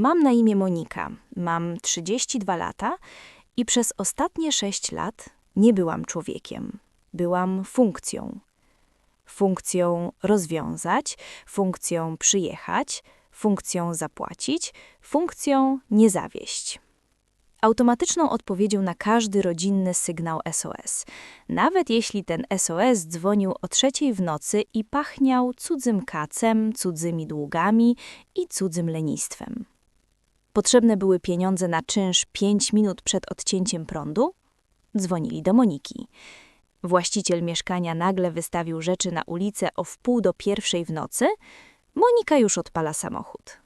Mam na imię Monika, mam 32 lata i przez ostatnie 6 lat nie byłam człowiekiem. Byłam funkcją. Funkcją rozwiązać, funkcją przyjechać, funkcją zapłacić, funkcją nie zawieść. Automatyczną odpowiedzią na każdy rodzinny sygnał SOS, nawet jeśli ten SOS dzwonił o trzeciej w nocy i pachniał cudzym kacem, cudzymi długami i cudzym lenistwem. Potrzebne były pieniądze na czynsz 5 minut przed odcięciem prądu? Dzwonili do Moniki. Właściciel mieszkania nagle wystawił rzeczy na ulicę o wpół do pierwszej w nocy? Monika już odpala samochód.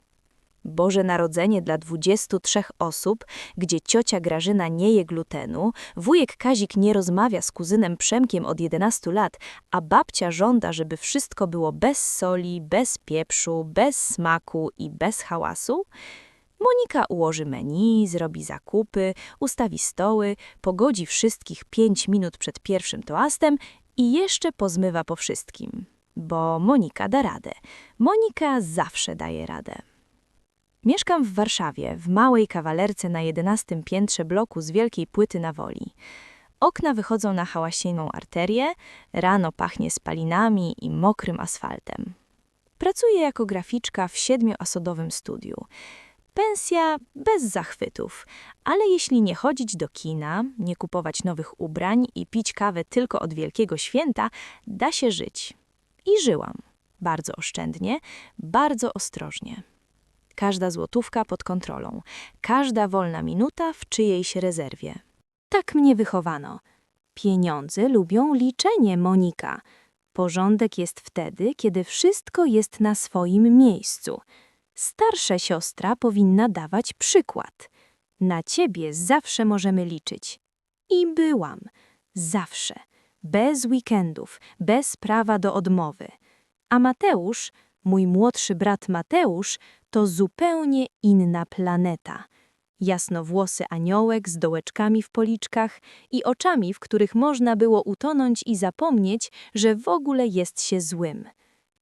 Boże Narodzenie dla 23 osób, gdzie ciocia Grażyna nie je glutenu, wujek Kazik nie rozmawia z kuzynem Przemkiem od 11 lat, a babcia żąda, żeby wszystko było bez soli, bez pieprzu, bez smaku i bez hałasu? Monika ułoży menu, zrobi zakupy, ustawi stoły, pogodzi wszystkich 5 minut przed pierwszym toastem i jeszcze pozmywa po wszystkim. Bo Monika da radę. Monika zawsze daje radę. Mieszkam w Warszawie, w małej kawalerce na 11 piętrze bloku z wielkiej płyty na woli. Okna wychodzą na hałasienną arterię, rano pachnie spalinami i mokrym asfaltem. Pracuję jako graficzka w siedmioosodowym studiu. Pensja bez zachwytów, ale jeśli nie chodzić do kina, nie kupować nowych ubrań i pić kawę tylko od Wielkiego Święta, da się żyć. I żyłam. Bardzo oszczędnie, bardzo ostrożnie. Każda złotówka pod kontrolą, każda wolna minuta w czyjejś rezerwie. Tak mnie wychowano. Pieniądze lubią liczenie, Monika. Porządek jest wtedy, kiedy wszystko jest na swoim miejscu. Starsza siostra powinna dawać przykład. Na ciebie zawsze możemy liczyć. I byłam. Zawsze. Bez weekendów, bez prawa do odmowy. A Mateusz, mój młodszy brat Mateusz, to zupełnie inna planeta. Jasnowłosy aniołek z dołeczkami w policzkach i oczami, w których można było utonąć i zapomnieć, że w ogóle jest się złym.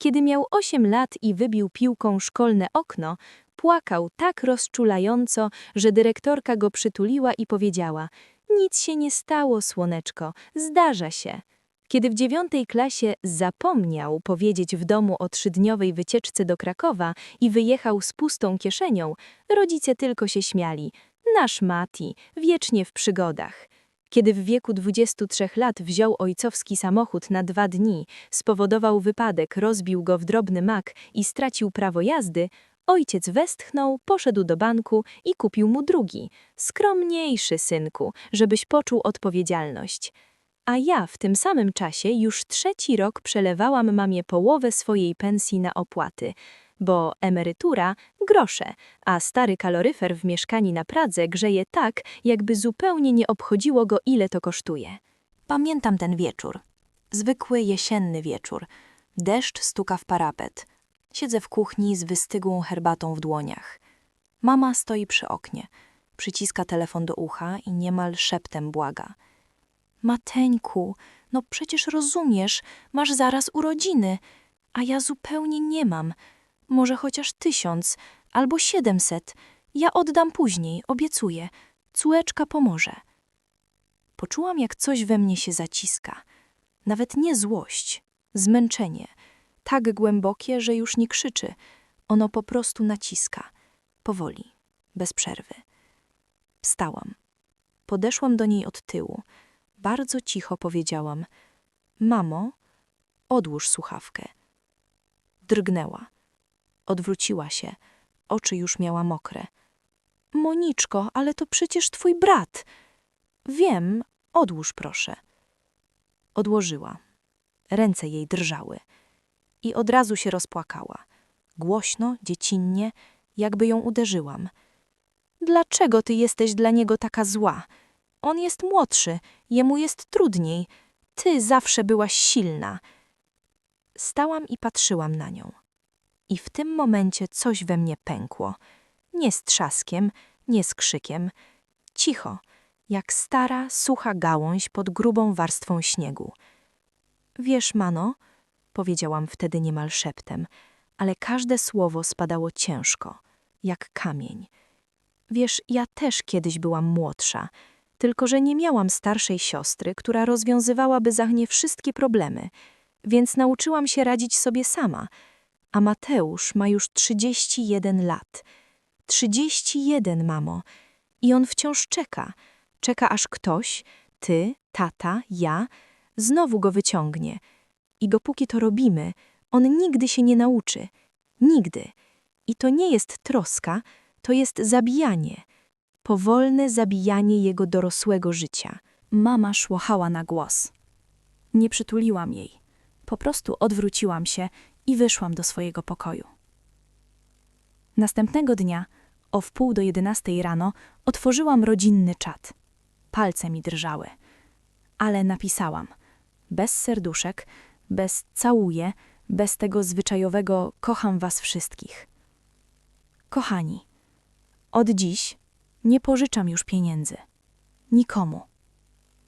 Kiedy miał osiem lat i wybił piłką szkolne okno, płakał tak rozczulająco, że dyrektorka go przytuliła i powiedziała: Nic się nie stało, słoneczko, zdarza się. Kiedy w dziewiątej klasie zapomniał powiedzieć w domu o trzydniowej wycieczce do Krakowa i wyjechał z pustą kieszenią, rodzice tylko się śmiali. Nasz Mati, wiecznie w przygodach. Kiedy w wieku 23 lat wziął ojcowski samochód na dwa dni, spowodował wypadek, rozbił go w drobny mak i stracił prawo jazdy, ojciec westchnął, poszedł do banku i kupił mu drugi, skromniejszy synku, żebyś poczuł odpowiedzialność. A ja w tym samym czasie już trzeci rok przelewałam mamie połowę swojej pensji na opłaty, bo emerytura grosze, a stary kaloryfer w mieszkaniu na Pradze grzeje tak, jakby zupełnie nie obchodziło go, ile to kosztuje. Pamiętam ten wieczór. Zwykły jesienny wieczór. Deszcz stuka w parapet. Siedzę w kuchni z wystygłą herbatą w dłoniach. Mama stoi przy oknie. Przyciska telefon do ucha i niemal szeptem błaga. Mateńku, no przecież rozumiesz, masz zaraz urodziny, a ja zupełnie nie mam. Może chociaż tysiąc albo siedemset. Ja oddam później, obiecuję. Cółeczka pomoże. Poczułam, jak coś we mnie się zaciska. Nawet nie złość, zmęczenie. Tak głębokie, że już nie krzyczy. Ono po prostu naciska. Powoli, bez przerwy. Wstałam. Podeszłam do niej od tyłu. Bardzo cicho powiedziałam: Mamo, odłóż słuchawkę. Drgnęła. Odwróciła się. Oczy już miała mokre. Moniczko, ale to przecież twój brat. Wiem, odłóż proszę. Odłożyła. Ręce jej drżały. I od razu się rozpłakała. Głośno, dziecinnie, jakby ją uderzyłam. Dlaczego ty jesteś dla niego taka zła? On jest młodszy, jemu jest trudniej. Ty zawsze byłaś silna. Stałam i patrzyłam na nią. I w tym momencie coś we mnie pękło. Nie z trzaskiem, nie z krzykiem. Cicho, jak stara, sucha gałąź pod grubą warstwą śniegu. Wiesz, Mano, powiedziałam wtedy niemal szeptem, ale każde słowo spadało ciężko, jak kamień. Wiesz, ja też kiedyś byłam młodsza, tylko że nie miałam starszej siostry, która rozwiązywałaby za mnie wszystkie problemy, więc nauczyłam się radzić sobie sama. A Mateusz ma już 31 lat. 31, mamo. I on wciąż czeka. Czeka, aż ktoś, ty, tata, ja, znowu go wyciągnie. I dopóki to robimy, on nigdy się nie nauczy. Nigdy. I to nie jest troska, to jest zabijanie. Powolne zabijanie jego dorosłego życia. Mama szłochała na głos. Nie przytuliłam jej. Po prostu odwróciłam się i wyszłam do swojego pokoju. Następnego dnia, o wpół do jedenastej rano, otworzyłam rodzinny czat. Palce mi drżały. Ale napisałam. Bez serduszek, bez całuję, bez tego zwyczajowego kocham was wszystkich. Kochani, od dziś nie pożyczam już pieniędzy. Nikomu.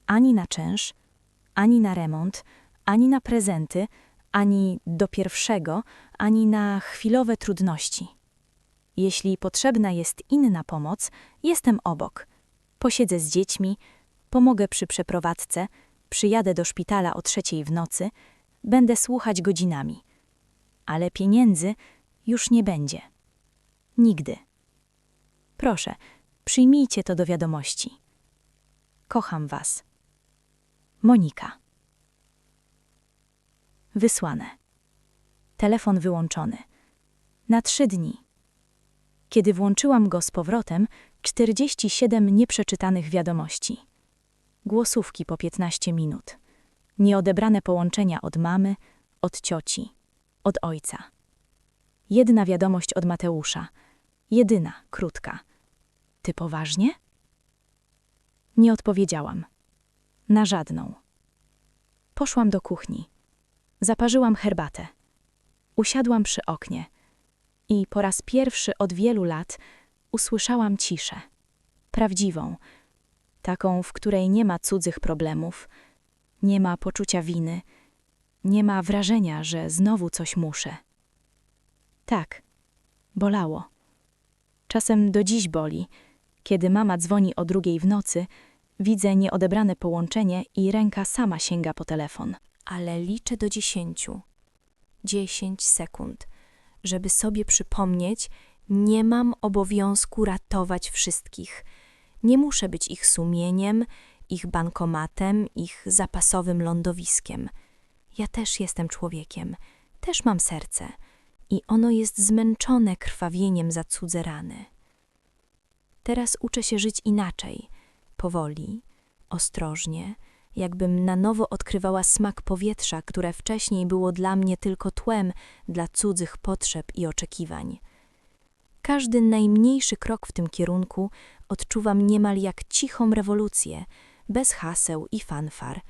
Ani na czynsz, ani na remont, ani na prezenty, ani do pierwszego, ani na chwilowe trudności. Jeśli potrzebna jest inna pomoc, jestem obok. Posiedzę z dziećmi, pomogę przy przeprowadzce, przyjadę do szpitala o trzeciej w nocy, będę słuchać godzinami. Ale pieniędzy już nie będzie. Nigdy. Proszę, przyjmijcie to do wiadomości. Kocham Was. Monika. Wysłane. Telefon wyłączony. Na trzy dni. Kiedy włączyłam go z powrotem, 47 nieprzeczytanych wiadomości. Głosówki po 15 minut. Nieodebrane połączenia od mamy, od cioci, od ojca. Jedna wiadomość od Mateusza. Jedyna, krótka. Ty poważnie? Nie odpowiedziałam. Na żadną. Poszłam do kuchni. Zaparzyłam herbatę. Usiadłam przy oknie i po raz pierwszy od wielu lat usłyszałam ciszę. Prawdziwą, taką, w której nie ma cudzych problemów, nie ma poczucia winy, nie ma wrażenia, że znowu coś muszę. Tak, bolało. Czasem do dziś boli. Kiedy mama dzwoni o drugiej w nocy, widzę nieodebrane połączenie i ręka sama sięga po telefon. Ale liczę do dziesięciu. Dziesięć sekund, żeby sobie przypomnieć, nie mam obowiązku ratować wszystkich. Nie muszę być ich sumieniem, ich bankomatem, ich zapasowym lądowiskiem. Ja też jestem człowiekiem, też mam serce i ono jest zmęczone krwawieniem za cudze rany. Teraz uczę się żyć inaczej, powoli, ostrożnie, jakbym na nowo odkrywała smak powietrza, które wcześniej było dla mnie tylko tłem dla cudzych potrzeb i oczekiwań. Każdy najmniejszy krok w tym kierunku odczuwam niemal jak cichą rewolucję, bez haseł i fanfar.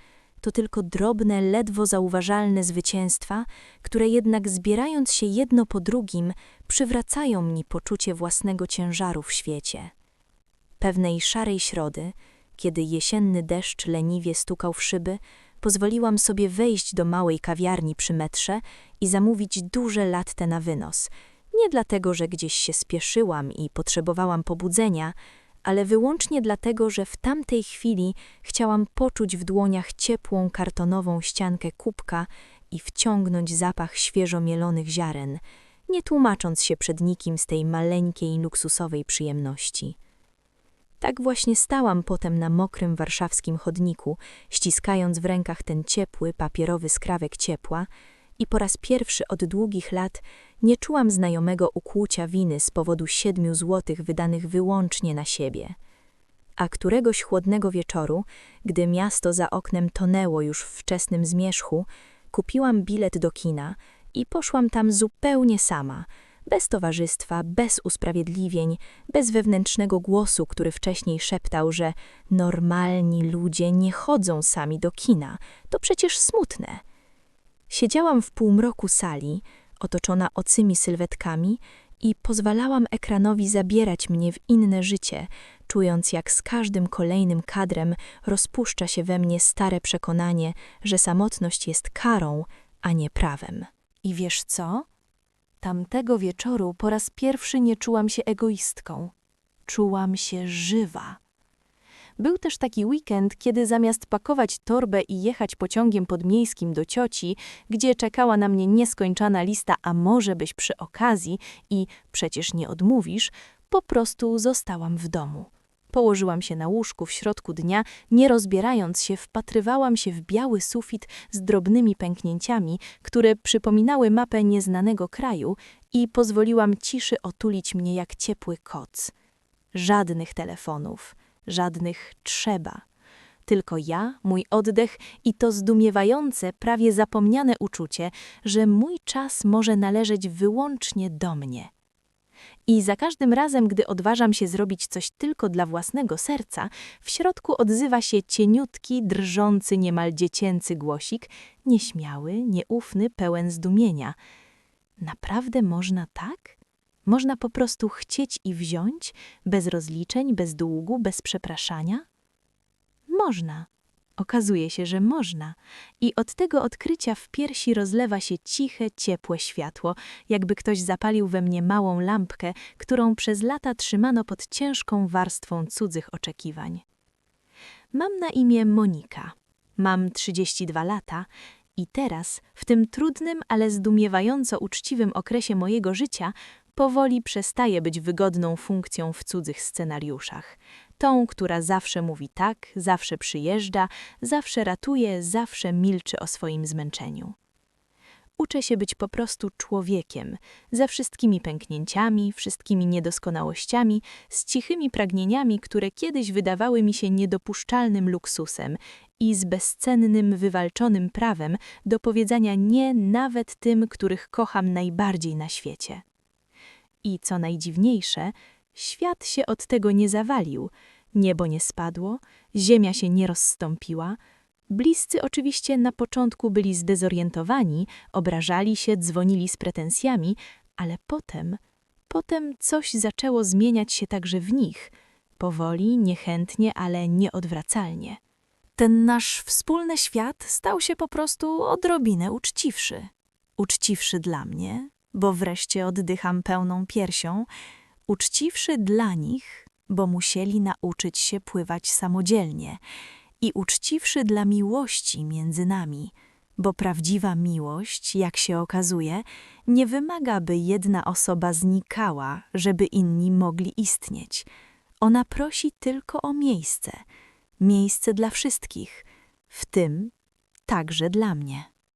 To tylko drobne, ledwo zauważalne zwycięstwa, które jednak zbierając się jedno po drugim, przywracają mi poczucie własnego ciężaru w świecie. Pewnej szarej środy, kiedy jesienny deszcz leniwie stukał w szyby, pozwoliłam sobie wejść do małej kawiarni przy metrze i zamówić duże latte na wynos. Nie dlatego, że gdzieś się spieszyłam i potrzebowałam pobudzenia, ale wyłącznie dlatego, że w tamtej chwili chciałam poczuć w dłoniach ciepłą kartonową ściankę kubka i wciągnąć zapach świeżo mielonych ziaren, nie tłumacząc się przed nikim z tej maleńkiej, luksusowej przyjemności. Tak właśnie stałam potem na mokrym warszawskim chodniku, ściskając w rękach ten ciepły, papierowy skrawek ciepła i po raz pierwszy od długich lat nie czułam znajomego ukłucia winy z powodu siedmiu złotych wydanych wyłącznie na siebie. A któregoś chłodnego wieczoru, gdy miasto za oknem tonęło już w wczesnym zmierzchu, kupiłam bilet do kina i poszłam tam zupełnie sama – bez towarzystwa, bez usprawiedliwień, bez wewnętrznego głosu, który wcześniej szeptał, że normalni ludzie nie chodzą sami do kina, to przecież smutne. Siedziałam w półmroku sali, otoczona ocymi sylwetkami i pozwalałam ekranowi zabierać mnie w inne życie, czując jak z każdym kolejnym kadrem rozpuszcza się we mnie stare przekonanie, że samotność jest karą, a nie prawem. I wiesz co? Tamtego wieczoru po raz pierwszy nie czułam się egoistką. Czułam się żywa. Był też taki weekend, kiedy zamiast pakować torbę i jechać pociągiem podmiejskim do cioci, gdzie czekała na mnie nieskończona lista, a może byś przy okazji i przecież nie odmówisz, po prostu zostałam w domu. Położyłam się na łóżku w środku dnia, nie rozbierając się, wpatrywałam się w biały sufit z drobnymi pęknięciami, które przypominały mapę nieznanego kraju i pozwoliłam ciszy otulić mnie jak ciepły koc. Żadnych telefonów, żadnych trzeba. Tylko ja, mój oddech i to zdumiewające, prawie zapomniane uczucie, że mój czas może należeć wyłącznie do mnie. I za każdym razem, gdy odważam się zrobić coś tylko dla własnego serca, w środku odzywa się cieniutki, drżący, niemal dziecięcy głosik, nieśmiały, nieufny, pełen zdumienia. Naprawdę można tak? Można po prostu chcieć i wziąć, bez rozliczeń, bez długu, bez przepraszania? Można. Okazuje się, że można. I od tego odkrycia w piersi rozlewa się ciche, ciepłe światło, jakby ktoś zapalił we mnie małą lampkę, którą przez lata trzymano pod ciężką warstwą cudzych oczekiwań. Mam na imię Monika. Mam 32 lata i teraz, w tym trudnym, ale zdumiewająco uczciwym okresie mojego życia, powoli przestaje być wygodną funkcją w cudzych scenariuszach. Tą, która zawsze mówi tak, zawsze przyjeżdża, zawsze ratuje, zawsze milczy o swoim zmęczeniu. Uczę się być po prostu człowiekiem, ze wszystkimi pęknięciami, wszystkimi niedoskonałościami, z cichymi pragnieniami, które kiedyś wydawały mi się niedopuszczalnym luksusem i z bezcennym, wywalczonym prawem do powiedzenia nie nawet tym, których kocham najbardziej na świecie. I co najdziwniejsze, świat się od tego nie zawalił, niebo nie spadło, ziemia się nie rozstąpiła. Bliscy oczywiście na początku byli zdezorientowani, obrażali się, dzwonili z pretensjami, ale potem, potem coś zaczęło zmieniać się także w nich, powoli, niechętnie, ale nieodwracalnie. Ten nasz wspólny świat stał się po prostu odrobinę uczciwszy. Uczciwszy dla mnie, bo wreszcie oddycham pełną piersią, uczciwszy dla nich, bo musieli nauczyć się pływać samodzielnie, i uczciwszy dla miłości między nami, bo prawdziwa miłość, jak się okazuje, nie wymaga, by jedna osoba znikała, żeby inni mogli istnieć. Ona prosi tylko o miejsce, miejsce dla wszystkich, w tym także dla mnie.